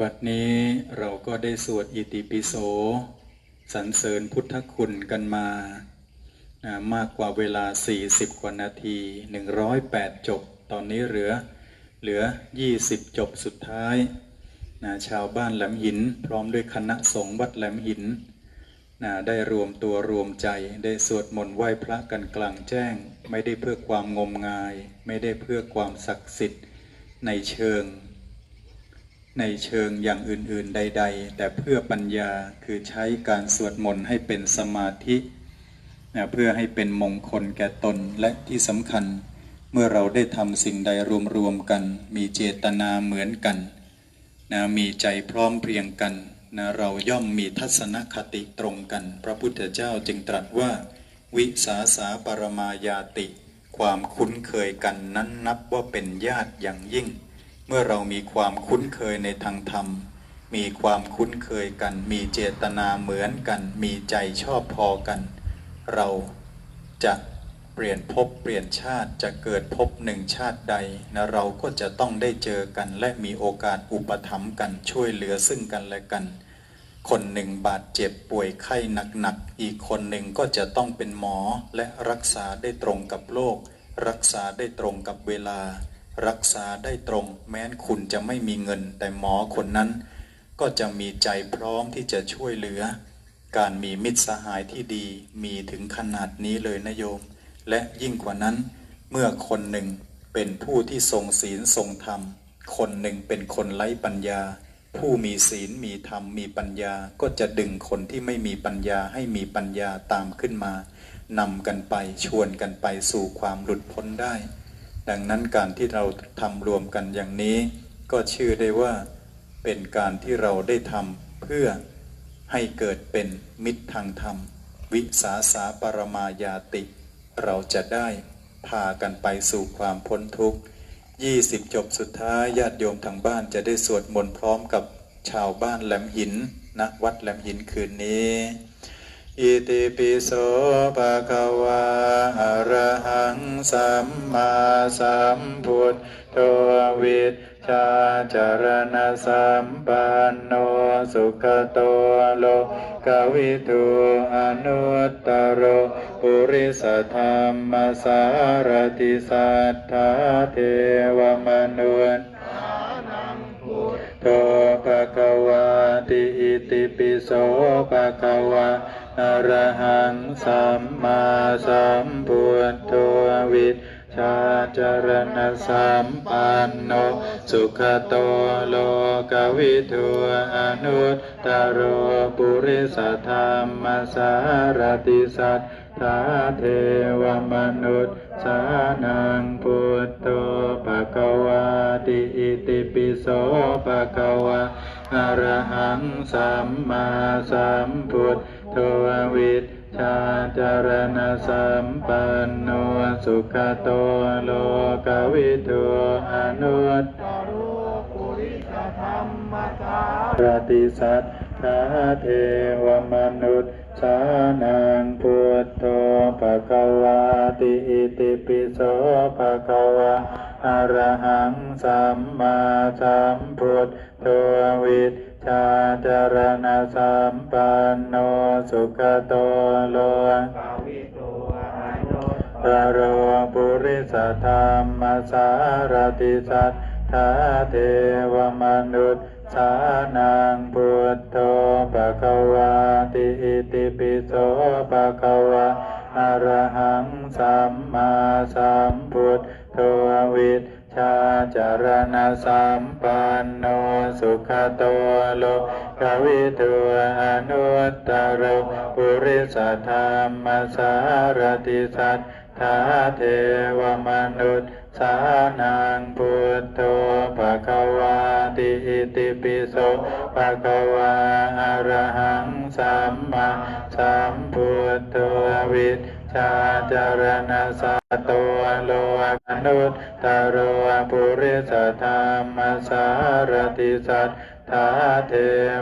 บัดนี้เราก็ได้สวดอิติปิโสสรรเสริญพุทธคุณกันมา มากกว่าเวลา 40 กว่านาที 108 จบ ตอนนี้เหลือเหลือ 20 จบสุดท้ายนะชาวบ้านแหลมหิน พร้อมด้วยคณะสงฆ์วัดแหลมหินนะได้รวมตัวรวมใจได้สวดมนต์ไหว้พระกันกลางแจ้ง ไม่ได้เพื่อความงมงาย ไม่ได้เพื่อความศักดิ์สิทธิ์ในเชิง ในเชิงอย่างอื่นๆใด ๆ แต่เพื่อปัญญาคือใช้การสวดมนต์ให้เป็นสมาธินะเพื่อให้เป็นมงคลแก่ตนและที่สำคัญ เมื่อเราได้ทำสิ่งใดรวมๆกัน มีเจตนาเหมือนกันนะมีใจพร้อมเพรียงกันนะเราย่อมมีทัศนคติตรงกัน พระพุทธเจ้าจึงตรัสว่า วิสาสาปรมายาติ ความคุ้นเคยกันนั้นนับว่าเป็นญาติอย่างยิ่ง เมื่อเรามีความคุ้นเคยในทางธรรม มีความคุ้นเคยกัน มีเจตนาเหมือนกัน มีใจชอบพอกัน เราจะเปลี่ยนภพเปลี่ยนชาติจะเกิดภพหนึ่งชาติใดนะเราก็จะต้องได้เจอกัน และมีโอกาสอุปถัมภ์กันช่วยเหลือซึ่งกันและกัน คนหนึ่งบาดเจ็บป่วยไข้หนักๆอีกคนหนึ่งก็จะต้องเป็นหมอและรักษาได้ตรงกับโรครักษาได้ตรงกับเวลา รักษาได้ตรง แม้นคุณจะไม่มีเงิน แต่หมอคนนั้น ก็จะมีใจพร้อมที่จะช่วยเหลือ การมีมิตรสหายที่ดีมีถึงขนาดนี้เลยนะโยม และยิ่งกว่านั้น เมื่อคนหนึ่งเป็นผู้ที่ทรงศีลทรงธรรม คนหนึ่งเป็นคนไร้ปัญญา ผู้มีศีลมีธรรมมีปัญญาก็จะดึงคนที่ไม่มีปัญญาให้มีปัญญาตามขึ้นมานำกันไปชวนกันไปสู่ความหลุดพ้นได้ ดังนั้นการที่เราทำรวมกันอย่างนี้ ก็ชื่อได้ว่าเป็นการที่เราได้ทำเพื่อให้เกิดเป็นมิตรทางธรรม วิสาสาปรมายาติ เราจะได้พากันไปสู่ความพ้นทุกข์20 จบสุดท้ายญาติโยมทางบ้านจะได้สวดมนต์พร้อมกับชาวบ้านแหลมหินณวัดแหลมหินคืนนี้ อิติปิโสภะคะวาอะระหังสัมมาสัมพุทโธวิชชาจารณสัมปันโนสุขโตโลกวิทูอนุตตรโรปุริสธรรมสารติสัทธาเทวมนุษย์โตภะคะวาติอิติปิโสภะคะวะ อรหังสัมมาสัมพุทโธวิชาจารณสัมปันโน สุขโตโลกวิทูอนุตตโรปุริสธรรมสารติสัทธาเทวมนุษย์สานังพุทโธภะคะวาติอิติปิโสภะคะวะอรหังสัมมาสัมพุทโธวิชชาจารณสัมปันโนสุขโตโลกวิทูอนุตตรติสัทธาเทวมนุษย์สานังพุทโธภะคะวาติอิติปิโสภะคะวะอะระหังสัมมาสัมพุทโธวิช ชาจารณสัมปันโนสุขโตโลกโรปุริสธรรมสารติสัทธาเทวมนุษย์สานังพุทโธภะคะวาติอิติปิโสภะคะวะอะระหังสัมมาสัมพุทโธวิช ชาจารณสัมปันโนสุขโตโลกวิทูอนุตตรโรปุริสธรรมสารติสัทธาเทวมนุษย์สานังพุทโธภะคะวาติอิติปิโสภะคะวาอะระหังสัมมาสัมพุทโธวิชชาจารณสัตโตโล นุตตโรปุริสธรรมสารติสัทธาเท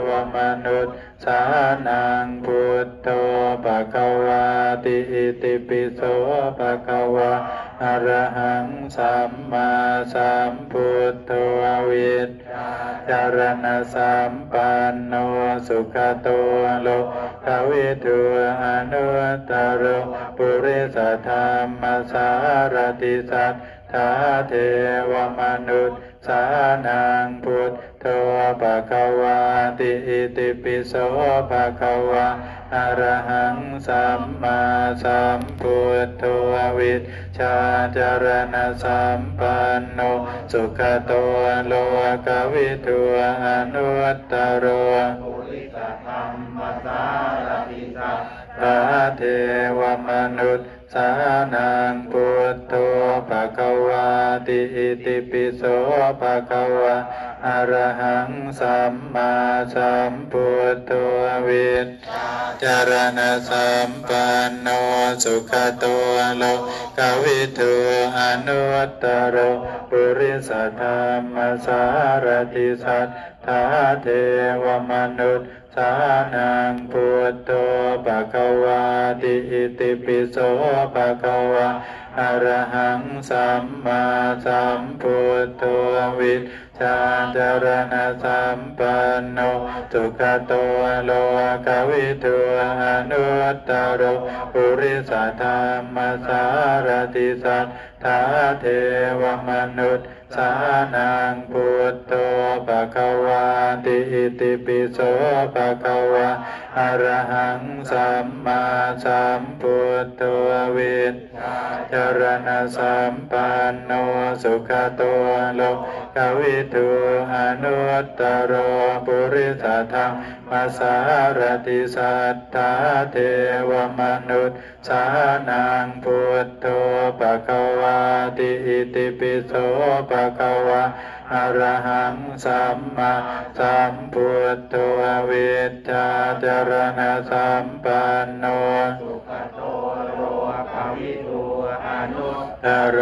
วมนุษย์สานังพุทโธภะคะวาติอิติปิโสภะคะวะอรหังสัมมาสัมพุทโธวิชจารณสัมปันโนสุขโตโลกวิทูอนุตตรปุริสธรรมสารติสัต ทธาเทวมนุษย์สานังพุทโธภะคะวาติอิติปิโสภะคะวะอรหังสัมมาสัมพุทโธวิชชาจารณสัมปันโนสุขโตโลกวิทูอนุตตรปุริสธรรมสารติสัทพระเทวมนุษย์ สานังพุทโธภะคะวาติอิติปิโสภะคะวะอรหังสัมมาสัมพุทโธวิชจารณสัมปันโนสุขโตโลกวิทูอนุตตรปุริสธรรมสารติสัทธาเทวมนุษย์สานังพุทโธ ภะคะวาติอิติปิโสภะคะวะอรหังสัมมาสัมพุทโธวิชาจารณสัมปันโนสุขโตโลกวิทูอนุตตรปุริสธรรมสารติสัทธาเทวมนุษย์สานังพุทโธภะคะวาติอิติปิโสภะคะวะ อรหังสัมมาสัมพุทโธวิชจารณสัมปันโนสุขโตโลกวิทูอนุตตรปุริสธรรมมาสารติสัทธาเทวมนุษย์สานังพุทโธภะคะวาติอิติปิโสภะคะวะ อรหังสัมมาสัมพุทโธวิชชาจรณสัมปันโนสุขโตโลภวิทูอนุตโร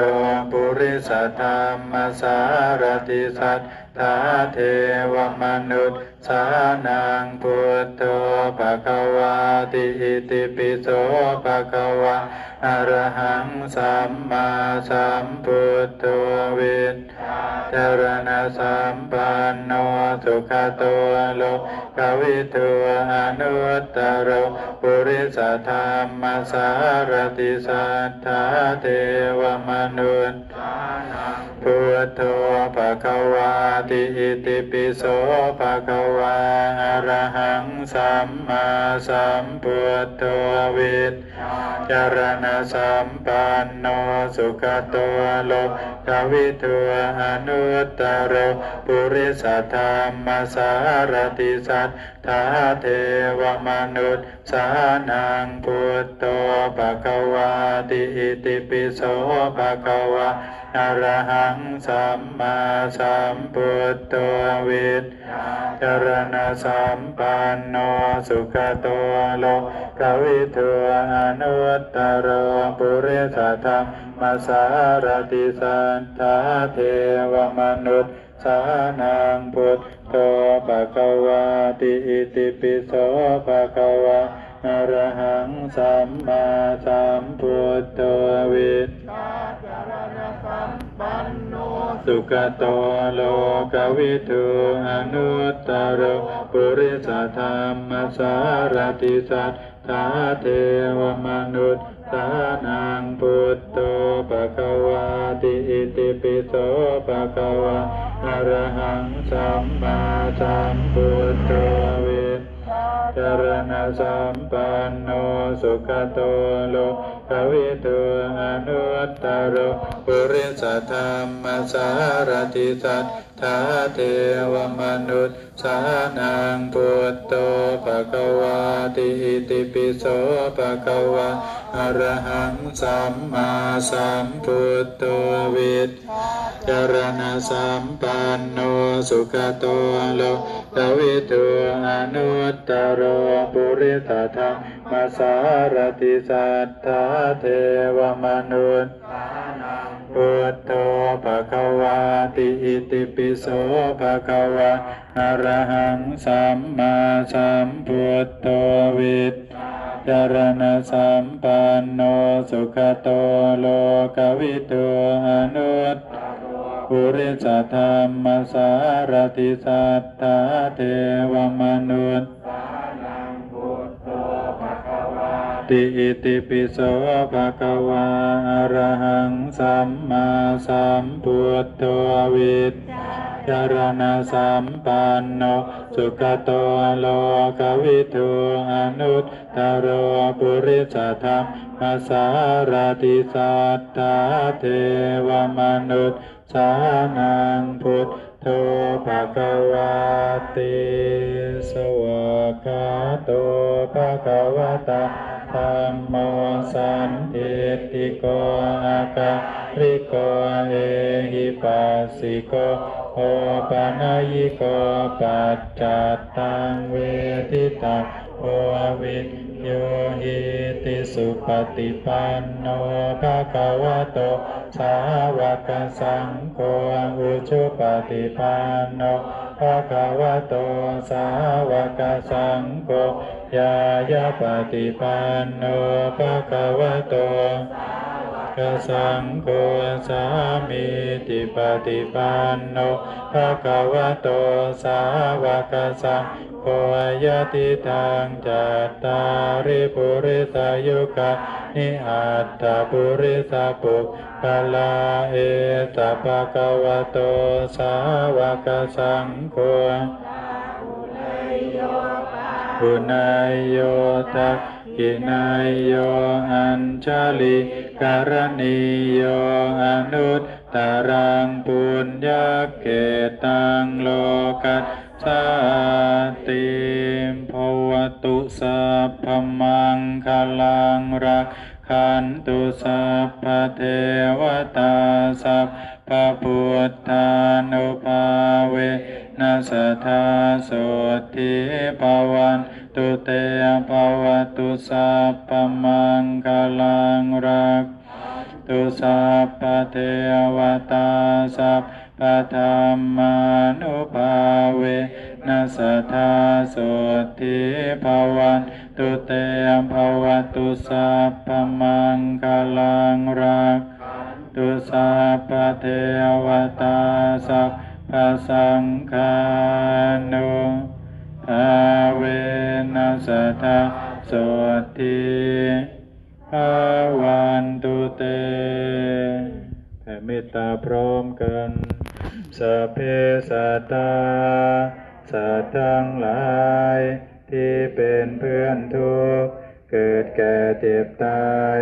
ปุริสธรรมสารติสัทธาเทวมนุษย์สานังพุทโธภะคะวาติอิติปิโสภะคะวะ อรหังสัมมาสัมพุทโธวิชจารณสัมปันโนสุขตัวโลกวิทูอนุตตรปุริสธรรมสารติสัทธาเทวมนุษย์สานัง พุทโธภะคะวาติอิติปิโสภะคะวะอะระหังสัมมาสัมพุทโธวิชจารณสัมปันโนสุขโตโลกวิทูอนุตตรปุริสธรรมสารติสัทธาเทวมนุษย์สานังพุทโธภะคะวาติอิติปิโสภะคะวะ อรหังสัมมาสัมพุทโธวิชจารณสัมปันโนสุขโตโลกวิทูอนุตตรปุริสธรรมสารติสัทาเทวมนุษย์สานังพุทโธภะคะวาติอิติปิโสภะคะวะ อรหังสัมมาสัมพุทโธวิชจารณสัมปันโนสุขโตโลกวิทูอนุตตรปุริสธรรมสารติสัทธาเทวมนุษย์สานังพุทโธภะคะวาติอิติปิโสภะคะวะอรหังสัมมาสัมพุทโธวิช จารณสัมปันโนสุขโตโลกวิทูอนุตตรปุริสธรรมสารติสัทธาเทวมนุษย์สานังพุทโตภะคะวาติอิติปิโสภะคะวะอรหังสัมมาสัมพุทโธวิช จารณสัมปันโนสุขโตโลกวิทูอนุตตรปุริสธรรมสารติสัทธาเทวมนุษย์พุทโธภะคะวาติอิติปิโสภะคะวะอะระหังสัมมาสัมพุทโธวิทยารณสัมปันโนสุขโตโลกวิทูอนุตต ปุริสธรรมสารติสัตถาเทวมนุษย์ติอิติปิโสภะคะวาอะระหังสัมมาสัมพุทโธวิท ยารณสัมปันโนสุขโตโลกวิทูอนุตตรโรปุริสธรรมสารติสัทธาเทวมนุษย์สานังพุทโธภะคะวาติสวากาโตภะคะวะตา ธัมโมสันติติโกอาการิโกเอหิปัสสิโกโอปะนยิโกปัจจัตตังเวทิตังโอวินโยหิติสุปฏิปันโนภะคะวะโตสาวกสังโฆอุชุปฏิปันโน ภะคะวะโตสาวกสังโฆยายาปฏิปันโนภะคะวะโตกสังโฆสามิติปฏิปันโนภะคะวะโตสาวกสัง โฆยติทางจัตตาริปุริสายุกะนิอัตตปุริสปุกกะลาเอตภะคะวโตสาวกสังโฆปุณายโยตักกินายโยอัญชลิการณิโยอนุตตรังปุญญาเกตังโลกัส สาติมภวตุสัพพมังคลังรักขันตุสัพพเทวตาสัพพพุทธานุภาเวนัสธาโสทิภวันตุเตภวตุสัพพมังคลังรักตุสัพพเทวตาสัพพธรรมานุ นัสธาโสทิภวันตุเตภวตุสัพพมังคลังรักตุสัพพเทวตาสัพพสังฆานุภาเวนัสธาโสทิภวันตุเตแผ่เมตตาพร้อมกันสัพเพสัตตา สัตว์ทั้งหลาย ที่เป็นเพื่อนทุกข์เกิดแก่เจ็บตาย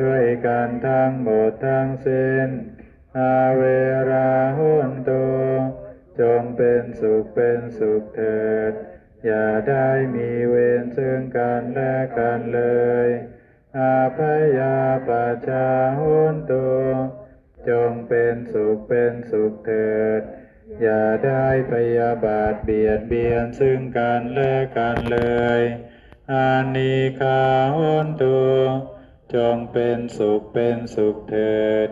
ด้วยกันทั้งหมดทั้งสิ้นอาเวราหุนตุจงเป็นสุขเป็นสุขเถิด อย่าได้มีเวรซึ่งกันและกันเลย อาพยาปัจจาหุนตุจงเป็นสุขเป็นสุขเถิด อย่าได้พยาบาทเบียดเบียนซึ่งกันและกันเลยอานิคาหนตุจงเป็นสุขเป็นสุขเถิด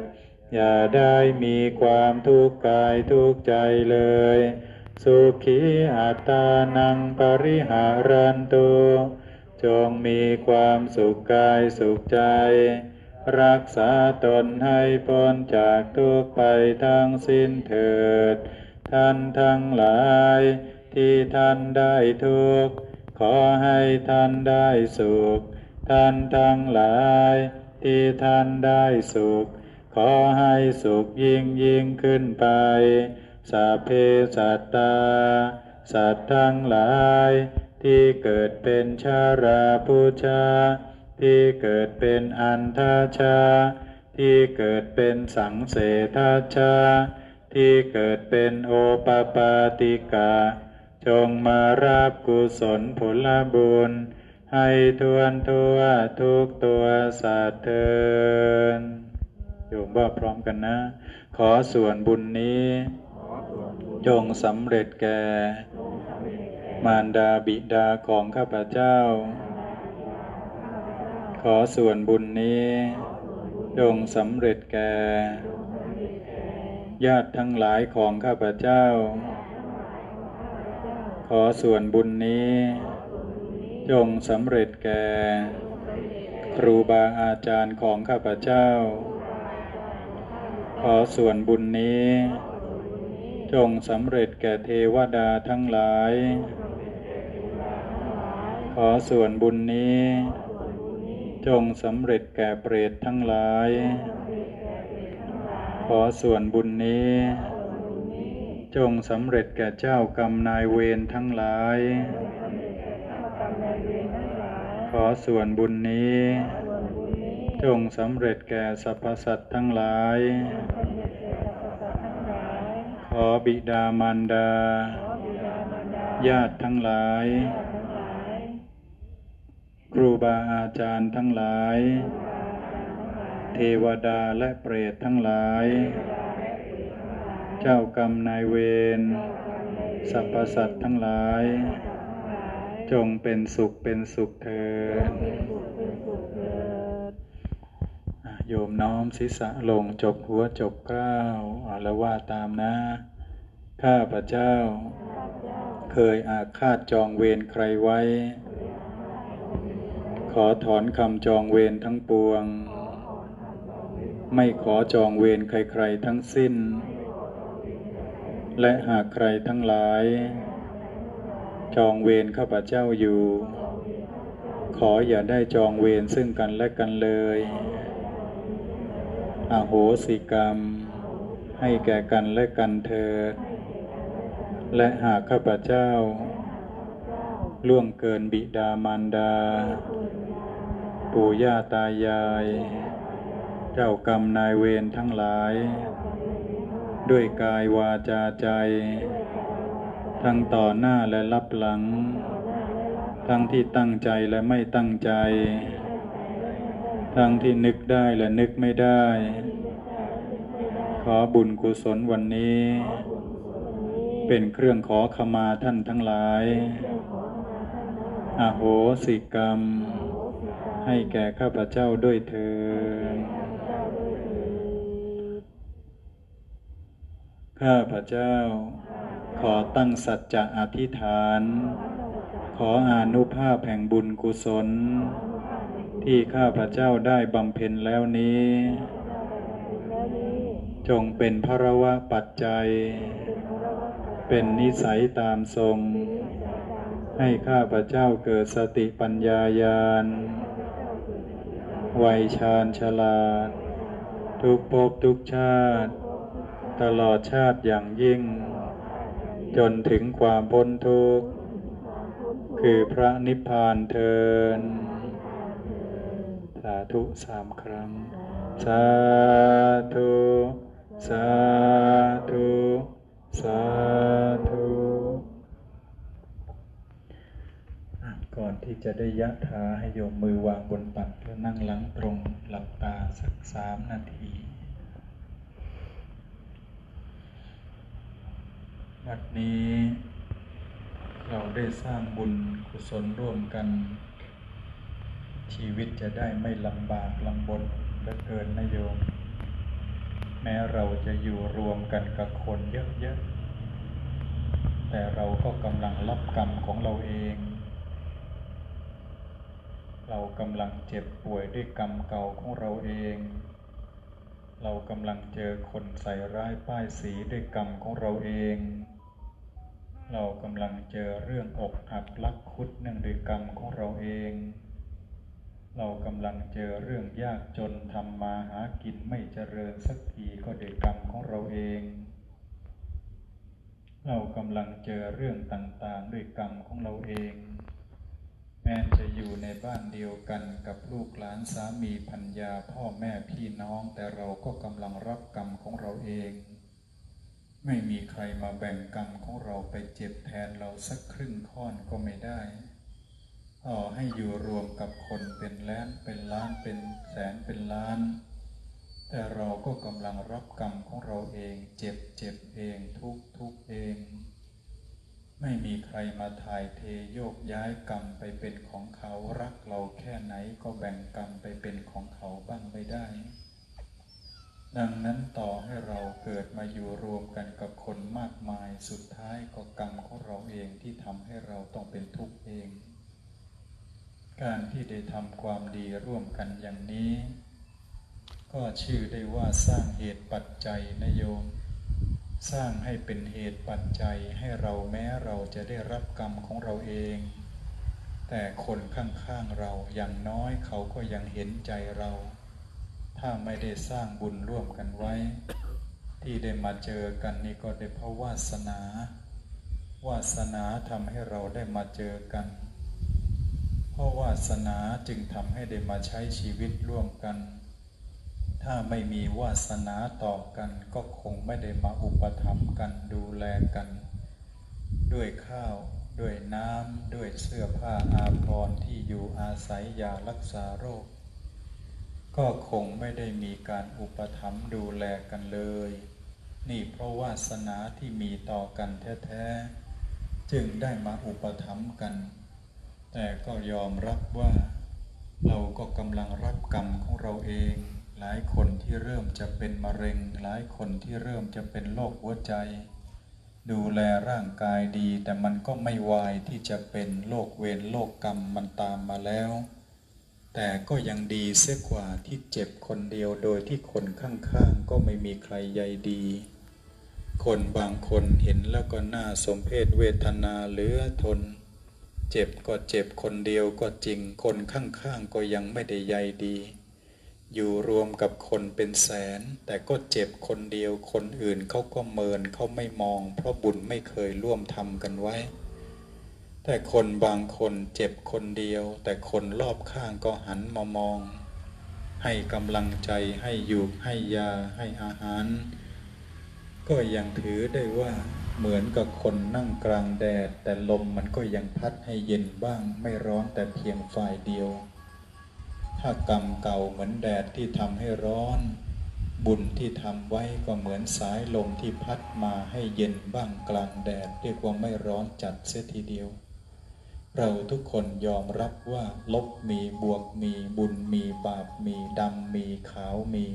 อย่าได้มีความทุกข์กายทุกข์ใจเลย สุขีอัตตานังปริหารันตุจงมีความสุขกายสุขใจ รักษาตนให้พ้นจากทุกข์ไปทั้งสิ้นเถิด ท่านทั้งหลาย ที่ท่านได้ทุกข์ขอให้ท่านได้สุข ท่านทั้งหลาย ที่ท่านได้สุข ขอให้สุขยิ่งยิ่งขึ้นไปสัพเพสัตตา สัตว์ทั้งหลาย ที่เกิดเป็นชาราพุชา ที่เกิดเป็นอันทาชา ที่เกิดเป็นสังเสทาชา ที่เกิดเป็นโอปปาติกา จงมารับกุศลผลบุญ ให้ทวนทั่วทุกตัวสัตว์เทินโยมว่าพร้อมกันนะ ขอส่วนบุญนี้ จงสำเร็จแก่ มารดาบิดาของข้าพเจ้า ขอส่วนบุญนี้ จงสำเร็จแก่ ญาติทั้งหลายของข้าพเจ้า ขอส่วนบุญนี้ จงสำเร็จแก่ ครูบาอาจารย์ของข้าพเจ้า ขอส่วนบุญนี้ จงสำเร็จแก่เทวดาทั้งหลาย ขอส่วนบุญนี้ จงสำเร็จแก่เปรตทั้งหลาย ขอส่วนบุญนี้ จงสำเร็จแก่เจ้ากรรมนายเวรทั้งหลาย ขอส่วนบุญนี้ จงสำเร็จแก่สรรพสัตว์ทั้งหลาย ขอบิดามารดา ญาติทั้งหลาย ครูบาอาจารย์ทั้งหลาย เทวดาและเปรตทั้งหลาย เจ้ากรรมนายเวรสรรพสัตว์ทั้งหลาย จงเป็นสุขเป็นสุขเถิดโยมน้อมศีรษะลงจบหัวจบเกล้าวอะแล้วว่าตามนะ ข้าพระเจ้า เคยอาฆาตจองเวรใครไว้ ขอถอนคำจองเวรทั้งปวง ไม่ขอจองเวรใครๆทั้งสิ้น และหากใครทั้งหลาย จองเวรข้าพเจ้าอยู่ ขออย่าได้จองเวรซึ่งกันและกันเลย อโหสิกรรม ให้แก่กันและกันเถิด และหากข้าพเจ้า ล่วงเกินบิดามารดา ปู่ย่าตายาย เจ้ากรรมนายเวรทั้งหลาย ด้วยกายวาจาใจ ทั้งต่อหน้าและรับหลัง ทั้งที่ตั้งใจและไม่ตั้งใจ ทั้งที่นึกได้และนึกไม่ได้ ขอบุญกุศลวันนี้ เป็นเครื่องขอขมาท่านทั้งหลายอโหสิกรรม ให้แก่ข้าพเจ้าด้วยเถิด ข้าพระเจ้า ขอตั้งสัจจะอธิษฐาน ขออานุภาพแห่งบุญกุศล ที่ข้าพระเจ้าได้บำเพ็ญแล้วนี้ จงเป็นพระวะปัจจัย เป็นนิสัยตามทรง ให้ข้าพระเจ้าเกิดสติปัญญาญาณวัยชาญฉลาด ทุกภพทุกชาติ ตลอดชาติอย่างยิ่ง จนถึงความพ้นทุกข์ คือพระนิพพานเทินสาธุสามครั้ง สาธุ สาธุ สาธุอะก่อนที่จะได้ยะถาให้โยมมือวางบนตักแล้วนั่งหลังตรงหลับตาสักสามนาที วัดนี้ เราได้สร้างบุญกุศลร่วมกัน ชีวิตจะได้ไม่ลำบากลำบนเหลือเกินนะโยม แม้เราจะอยู่รวมกันกับคนเยอะๆ แต่เราก็กำลังรับกรรมของเราเอง เรากำลังเจ็บป่วยด้วยกรรมเก่าของเราเองเรากำลังเจอคนใส่ร้ายป้ายสีด้วยกรรมของเราเอง เรากำลังเจอเรื่องอกหักลักคุดเนื่องด้วยกรรมของเราเอง เรากำลังเจอเรื่องยากจนทำมาหากินไม่เจริญสักทีก็ด้วยกรรมของเราเอง เรากำลังเจอเรื่องต่างๆด้วยกรรมของเราเอง แม้จะอยู่ในบ้านเดียวกันกับลูกหลานสามีพัญญาพ่อแม่พี่น้องแต่เราก็กำลังรับกรรมของเราเอง ไม่มีใครมาแบ่งกรรมของเราไปเจ็บแทนเราสักครึ่งข้อนก็ไม่ได้ต่อให้อยู่รวมกับคนเป็นแล้านเป็นล้านเป็นแสนเป็นล้าน แต่เราก็กำลังรับกรรมของเราเองเจ็บเจ็บเองทุกทุกเอง ไม่มีใครมาถ่ายเทโยกย้ายกรรมไปเป็นของเขารักเราแค่ไหนก็แบ่งกรรมไปเป็นของเขาบ้างไม่ได้ ดังนั้นต่อให้เราเกิดมาอยู่รวมกันกับคนมากมายสุดท้ายก็กรรมของเราเองที่ทำให้เราต้องเป็นทุกข์เอง การที่ได้ทำความดีร่วมกันอย่างนี้ ก็ชื่อได้ว่าสร้างเหตุปัจจัยนโยม สร้างให้เป็นเหตุปัจจัยให้เราแม้เราจะได้รับกรรมของเราเอง แต่คนข้างๆเราอย่างน้อยเขาก็ยังเห็นใจเรา ถ้าไม่ได้สร้างบุญร่วมกันไว้ ที่ได้มาเจอกันนี่ก็ได้เพราะวาสนา วาสนาทำให้เราได้มาเจอกัน เพราะวาสนาจึงทำให้ได้มาใช้ชีวิตร่วมกัน ถ้าไม่มีวาสนาต่อกันก็คงไม่ได้มาอุปถัมภ์กันดูแลกัน ด้วยข้าวด้วยน้ำด้วยเสื้อผ้าอาภรณ์ที่อยู่อาศัยยารักษาโรค ก็คงไม่ได้มีการอุปถัมภ์ดูแลกันเลย นี่เพราะวาสนาที่มีต่อกันแท้ๆ จึงได้มาอุปถัมภ์กัน แต่ก็ยอมรับว่า เราก็กำลังรับกรรมของเราเอง หลายคนที่เริ่มจะเป็นมะเร็ง หลายคนที่เริ่มจะเป็นโรคหัวใจ ดูแลร่างกายดี แต่มันก็ไม่วายที่จะเป็นโรคเวรโรคกรรมมันตามมาแล้ว แต่ก็ยังดีเสียกว่าที่เจ็บคนเดียวโดยที่คนข้างๆ ก็ไม่มีใครใยดี คนบางคนเห็นแล้วก็น่าสมเพศเวทนาเหลือทน เจ็บก็เจ็บคนเดียวก็จริง คนข้างๆ ก็ยังไม่ได้ใยดี อยู่รวมกับคนเป็นแสน แต่ก็เจ็บคนเดียวคนอื่นเขาก็เมินเขาไม่มอง เพราะบุญไม่เคยร่วมทำกันไว้ แต่คนบางคนเจ็บคนเดียว แต่คนรอบข้างก็หันมามอง ให้กำลังใจให้อยู่ให้ยาให้อาหาร ก็ยังถือได้ว่าเหมือนกับคนนั่งกลางแดด แต่ลมมันก็ยังพัดให้เย็นบ้างไม่ร้อนแต่เพียงฝ่ายเดียว ถ้ากรรมเก่าเหมือนแดดที่ทำให้ร้อน บุญที่ทำไว้ก็เหมือนสายลมที่พัดมาให้เย็นบ้างกลางแดดเรียกว่าไม่ร้อนจัดเสียทีเดียว เราทุกคนยอมรับว่าลบมีบวกมีบุญมีบาปมีดำมีขาวมี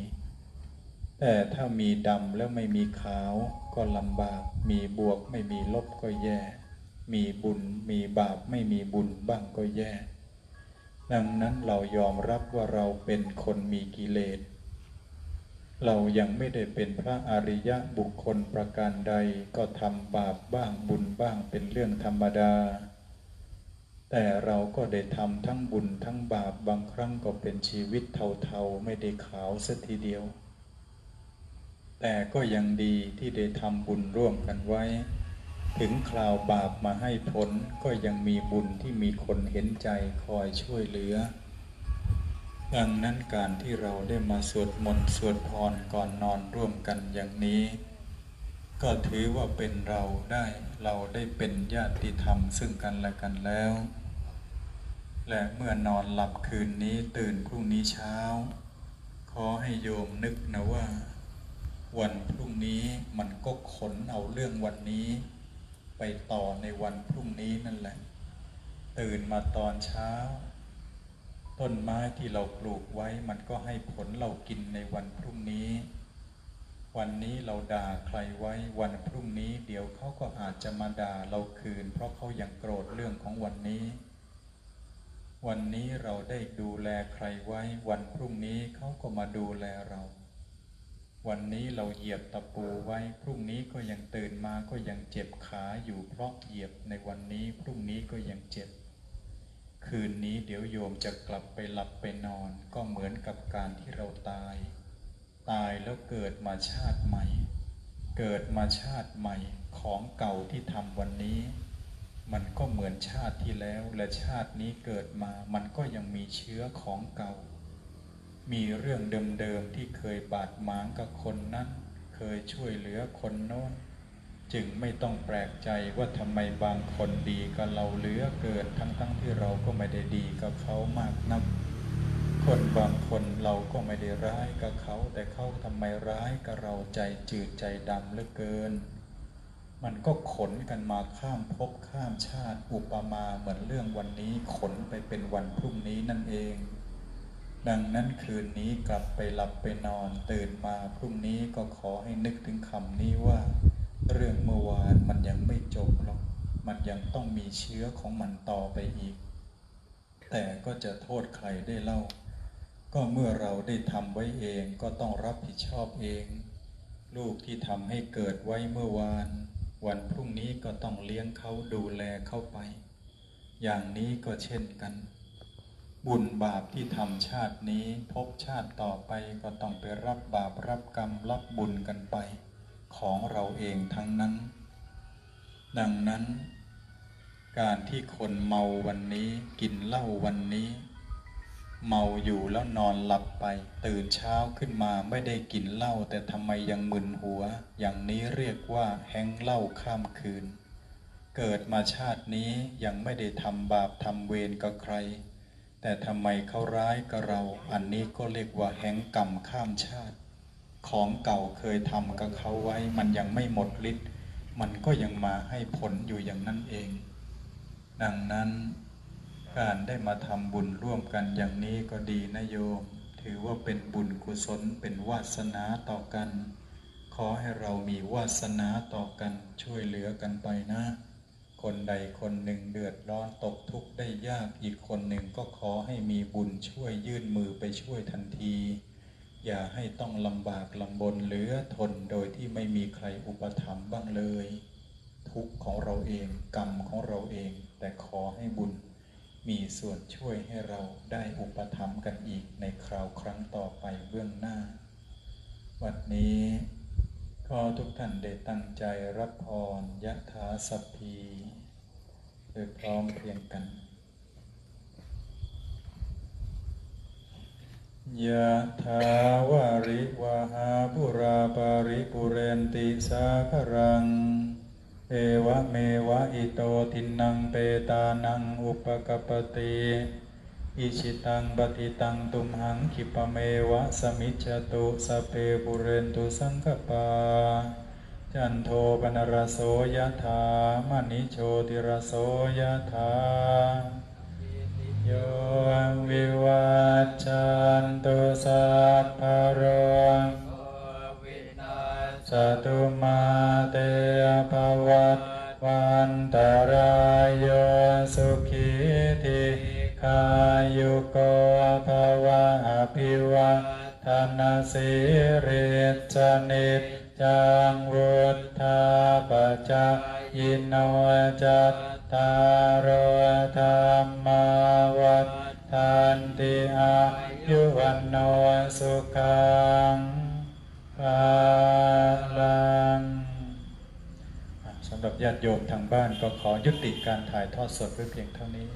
แต่ถ้ามีดำแล้วไม่มีขาวก็ลำบาก มีบวกไม่มีลบก็แย่ มีบุญมีบาปไม่มีบุญบ้างก็แย่ ดังนั้นเรายอมรับว่าเราเป็นคนมีกิเลส เรายังไม่ได้เป็นพระอริยะบุคคลประการใดก็ทำบาปบ้างบุญบ้างเป็นเรื่องธรรมดา แต่เราก็ได้ทำทั้งบุญทั้งบาปบางครั้งก็เป็นชีวิตเทาๆ ไม่ได้ขาวสัทีเดียว แต่ก็ยังดีที่ได้ทำบุญร่วมกันไว้ ถึงคราวบาปมาให้ผลก็ยังมีบุญที่มีคนเห็นใจคอยช่วยเหลือ ดังนั้นการที่เราได้มาสวดมนต์สวดพรก่อนนอนร่วมกันอย่างนี้ ก็ถือว่าเป็นเราได้เราได้เป็นญาติธรรมซึ่งกันและกันแล้ว และเมื่อนอนหลับคืนนี้ตื่นพรุ่งนี้เช้า ขอให้โยมนึกนะว่า วันพรุ่งนี้มันก็ขนเอาเรื่องวันนี้ ไปต่อในวันพรุ่งนี้นั่นแหละ ตื่นมาตอนเช้า ต้นไม้ที่เราปลูกไว้มันก็ให้ผลเรากินในวันพรุ่งนี้ วันนี้เราด่าใครไว้วันพรุ่งนี้ เดี๋ยวเขาก็อาจจะมาด่าเราคืน เพราะเขายังโกรธเรื่องของวันนี้ วันนี้เราได้ดูแลใครไว้ วันพรุ่งนี้เขาก็มาดูแลเรา วันนี้เราเหยียบตะปูไว้ พรุ่งนี้ก็ยังตื่นมาก็ยังเจ็บขาอยู่เพราะเหยียบในวันนี้ พรุ่งนี้ก็ยังเจ็บ คืนนี้เดี๋ยวโยมจะกลับไปหลับไปนอน ก็เหมือนกับการที่เราตาย ตายแล้วเกิดมาชาติใหม่ เกิดมาชาติใหม่ของเก่าที่ทำวันนี้ มันก็เหมือนชาติที่แล้วและชาตินี้เกิดมา มันก็ยังมีเชื้อของเก่า มีเรื่องเดิมๆที่เคยบาดหมางกับคนนั้นเคยช่วยเหลือคนโน้นจึงไม่ต้องแปลกใจว่าทำไมบางคนดีกับเราเหลือเกินทั้งๆทที่เราก็ไม่ได้ดีกับเขามากนัก คนบางคนเราก็ไม่ได้ร้ายกับเขา แต่เขาทำไมร้ายกับเราใจจืดใจดำเหลือเกิน มันก็ขนกันมาข้ามภพข้ามชาติอุปมาเหมือนเรื่องวันนี้ขนไปเป็นวันพรุ่งนี้นั่นเอง ดังนั้นคืนนี้กลับไปหลับไปนอนตื่นมาพรุ่งนี้ก็ขอให้นึกถึงคำนี้ว่า เรื่องเมื่อวานมันยังไม่จบหรอกมันยังต้องมีเชื้อของมันต่อไปอีก แต่ก็จะโทษใครได้เล่า ก็เมื่อเราได้ทำไว้เองก็ต้องรับผิดชอบเอง ลูกที่ทำให้เกิดไว้เมื่อวาน วันพรุ่งนี้ก็ต้องเลี้ยงเขาดูแลเข้าไป อย่างนี้ก็เช่นกัน บุญบาปที่ทำชาตินี้พบชาติต่อไปก็ต้องไปรับบาปรับกรรมรับบุญกันไป ของเราเองทั้งนั้น ดังนั้น การที่คนเมาวันนี้กินเหล้าวันนี้ เมาอยู่แล้วนอนหลับไป ตื่นเช้าขึ้นมาไม่ได้กินเหล้าแต่ทำไมยังมึนหัว อย่างนี้เรียกว่าแห้งเหล้าข้ามคืน เกิดมาชาตินี้ยังไม่ได้ทำบาปทำเวรกับใคร แต่ทำไมเขาร้ายกับเรา อันนี้ก็เรียกว่าแห้งกรรมข้ามชาติ ของเก่าเคยทำกับเขาไว้ มันยังไม่หมดฤทธิ์มันก็ยังมาให้ผลอยู่อย่างนั้นเอง ดังนั้น การได้มาทำบุญร่วมกันอย่างนี้ก็ดีนะโยม ถือว่าเป็นบุญกุศลเป็นวาสนาต่อกัน ขอให้เรามีวาสนาต่อกันช่วยเหลือกันไปนะ คนใดคนหนึ่งเดือดร้อนตกทุกข์ได้ยากอีกคนหนึ่งก็ขอให้มีบุญช่วยยื่นมือไปช่วยทันที อย่าให้ต้องลำบากลำบนเหลือทนโดยที่ไม่มีใครอุปถัมภ์บ้างเลย ทุกข์ของเราเองกรรมของเราเอง แต่ขอให้บุญ มีส่วนช่วยให้เราได้อุปถัมภ์กันอีกในคราวครั้งต่อไปเบื้องหน้า วันนี้ขอทุกท่านได้ตั้งใจรับพรยะถาสัพพีโดยพร้อมเพรียงกันยะถาวาริวหาปุราปาริปุเรนติสาครัง เอวะเมวะอิโตทินังเปตานังอุปกปติอิชิตังปฏิตังตุมหังคิปะเมวะสมิจจตุสเพปุเรนตุสังกปาจันโทปนรโสยถามณิโชติรโสยถาโยวิวัจจันตุสัพพะโร สตุมาเตภวัตวันตารายโยสุขีติขายุโกภวะอภิวะธนาสิริสนิจจังวุธาปจายินโนจัตตารโอธรรมาวัฏทันติอายุวันโนสุขัง ภาลังสำหรับญาติโยมทางบ้านก็ขอยุติการถ่ายทอดสดไว้เพียงเท่านี้